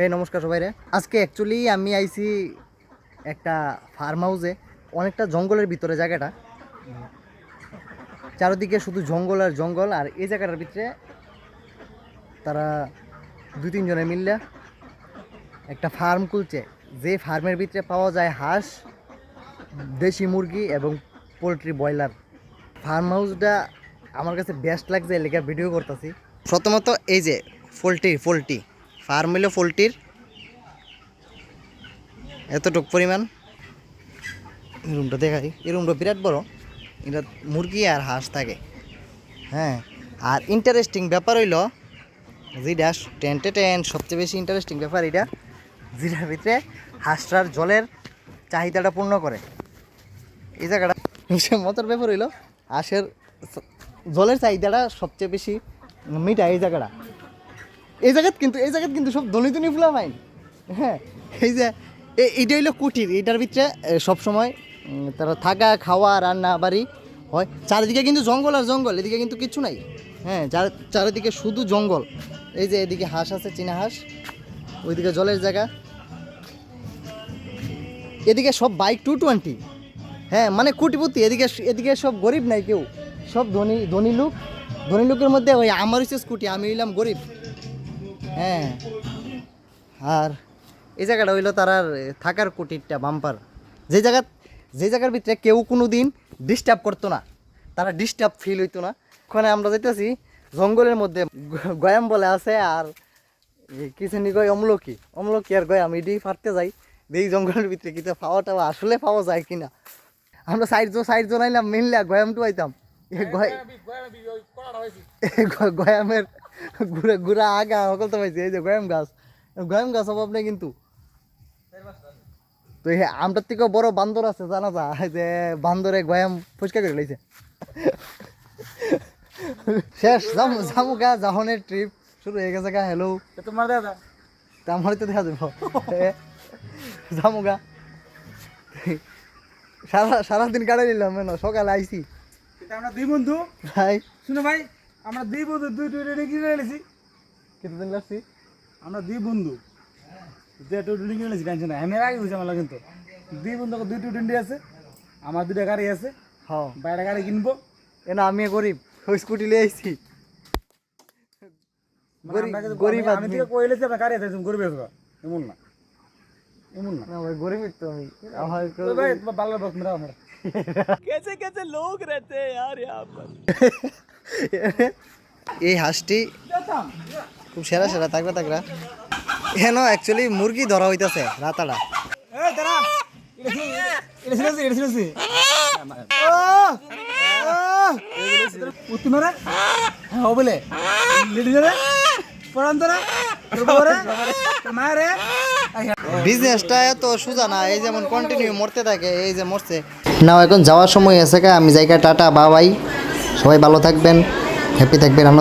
হে নমস্কার সবাই রে আজকে অ্যাকচুয়ালি আমি আইছি একটা ফার্ম হাউসে অনেকটা জঙ্গলের ভিতরে জায়গাটা। চারিদিকে শুধু জঙ্গল আর জঙ্গল, আর এই জায়গাটার ভিতরে তারা দুই তিনজনে মিললে একটা ফার্ম খুলছে। যে ফার্মের ভিতরে পাওয়া যায় হাঁস, দেশি মুরগি এবং পোলট্রি ব্রয়লার। ফার্ম হাউসটা আমার কাছে বেস্ট লাগছে লেখা ভিডিও করতেছি। প্রথমত এই যে, পোলট্রি পোলট্রি। ফার্ম হইল পোলট্রির এতটুক পরিমাণ। রুমটা দেখাই। এই রুমটা বিরাট বড়। এটা মুরগি আর হাঁস থাকে। হ্যাঁ আর ইন্টারেস্টিং ব্যাপার হইল, যেটা টেন্টে টেন সবচেয়ে বেশি ইন্টারেস্টিং ব্যাপার এটা যেটার ভিতরে হাঁসটার জলের চাহিদাটা পূর্ণ করে। এই জায়গাটা সে মজার ব্যাপার হইল, হাঁসের জলের চাহিদাটা সবচেয়ে বেশি মিটা এই জায়গাটা। এই জায়গাত কিন্তু, এই জায়গাত কিন্তু সব ধনী ধনী ফুলা পাইন হ্যাঁ এই যে এইটা হইল কুটির। এটার ভিতরে সবসময় তারা থাকা, খাওয়া, রান্না, বাড়ি হয়। চারিদিকে কিন্তু জঙ্গল আর জঙ্গল, এদিকে কিন্তু কিচ্ছু নাই। হ্যাঁ চার- চারিদিকে শুধু জঙ্গল। এই যে এদিকে হাঁস আছে, চীনা হাঁস। ওইদিকে জলের জায়গা। এদিকে সব বাইক টু টোয়েন্টি হ্যাঁ মানে কোটিপতি, এদিকে এদিকে সব গরিব নাই কেউ। সব ধনী ধনী লোক। ধনী লোকের মধ্যে ওই আমার হচ্ছে স্কুটি আমি হইলাম গরিব। হ্যাঁ। আর এই জায়গাটা হইল তার আর থাকার কুটিরটা বাম্পার যে জায়গা যে জায়গার ভিতরে কেউ কোনো দিন ডিস্টার্ব করতো না। তারা ডিস্টার্ব ফিল হইতো না। ওখানে আমরা যেতেছি জঙ্গলের মধ্যে গয়াম বলে আছে আর কিসেনি কয় অমলকি। অমলকি আর গয়াম এটি ফাটতে যাই। এই জঙ্গলের ভিতরে কিন্তু পাওয়া টাওয়া আসলে পাওয়া যায় কিনা। আমরা সাইড জো সাইড জো নাইলাম মিললে গয়াম টু আইতাম এ গয় গয়ামের ঘুরে ঘুরা আগা সকল তো পাইছে এই যে গয়াম গাছ। গয়াম গাছ অভাব নেই কিন্তু। তো আমটার থেকেও বড় বান্দর আছে জানা যা যে বান্দরে গয়াম ফুচকা করে লাইছে। শেষ জামু জামু গা জাহনের ট্রিপ শুরু হয়ে গেছে গা হ্যালো তোমার দাদা? আমার তো দেখা যাব। জামু গা। সারা সারাদিন কাটাই নিলাম সকালে কিন্তু আমরা দুই বন্ধু। ভাই। শুনো ভাই আমরা দুই বন্ধু দুই টু রেডি কিনে এনেছি। কতদিন লাগছি? আমরা দুই বন্ধু। দুই টু রেডি কিনে এনেছি টেনশন নাই। আমি আগে বুঝছি আমার কিন্তু। দুই বন্ধু দুই টু টোয়েন্টি আছে আমার দুটা গাড়ি আছে হ্যাঁ। বাইরে গাড়ি কিনবো। এ না আমি গরিব ওই স্কুটি লিয়ে আইছি। মানে গরিব- আমি-। থেকে কইলেছি আপনার গাড়ি আছে গরিব আছো এমন না। এমন না। না ভাই গরিব তো আমি। আমার তো ভাই ভালো বক মেরা আমরা? এই হাঁসটি খুব সেরা সেরা তাকড়া তাকড়া হেন অ্যাকচুয়ালি মুরগি ধরা হইতেছে রাতাড়া এই দাঁড়া। এটা ছিল এটা ছিল এটা ছিল উত্তম রে? হ্যাঁ ও বলে। লিডি রে? পড়ান্ত রে? তোর বাবা রে? তোর মা রে? বিজনেসটা এত সোজা না এই যেমন কন্টিনিউ মরতে থাকে এই যে মরছে। নাও এখন যাওয়ার সময় এসে আমি জায়গা টাটা বাবাই সবাই ভালো থাকবেন হ্যাপি থাকবেন। আমরা